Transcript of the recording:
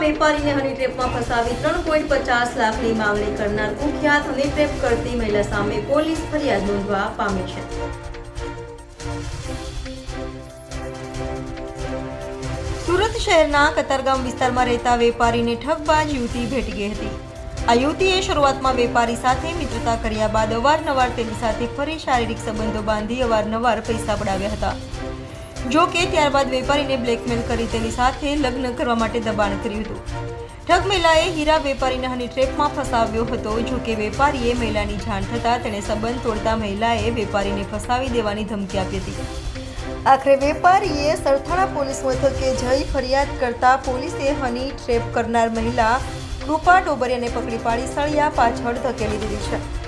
વેપારીને હની ટ્રેપમાં ફસાવી ત્રણ પોઈન્ટ પચાસ લાખની માંગણી કરનાર કુખ્યાત હની ટ્રેપ કરતી મહિલા સામે પોલીસ ફરિયાદ નોંધવા પામી છે. સુરત શહેરના કતારગામ વિસ્તારમાં રહેતા વેપારીને ઠગબાજ યુવતી ભેટી ગઈ હતી. આ યુવતીએ શરૂઆતમાં વેપારી સાથે મિત્રતા કર્યા બાદ અવારનવાર તેની સાથે ફરી શારીરિક સંબંધો બાંધી અવારનવાર પૈસા પડાવ્યા હતા. જો કે ત્યારબાદ વેપારીને બ્લેકમેલ કરી તેની સાથે લગ્ન કરવા માટે દબાણ કર્યું હતું. ઠગ મહિલાએ હીરા વેપારીને હની ટ્રેપમાં ફસાવ્યો હતો. જો કે વેપારીએ મહિલાની જાણ થતાં તેણે સંબંધ તોડતા મહિલાએ વેપારીને ફસાવી દેવાની ધમકી આપી હતી. આખરે વેપારીએ સરથાણા પોલીસ મથકે જઈ ફરિયાદ કરતા પોલીસે હની ટ્રેપ કરનાર મહિલા કૃપા ડોબરિયાને પકડી પાડી સળિયા પાછળ ધકેલી દીધી છે.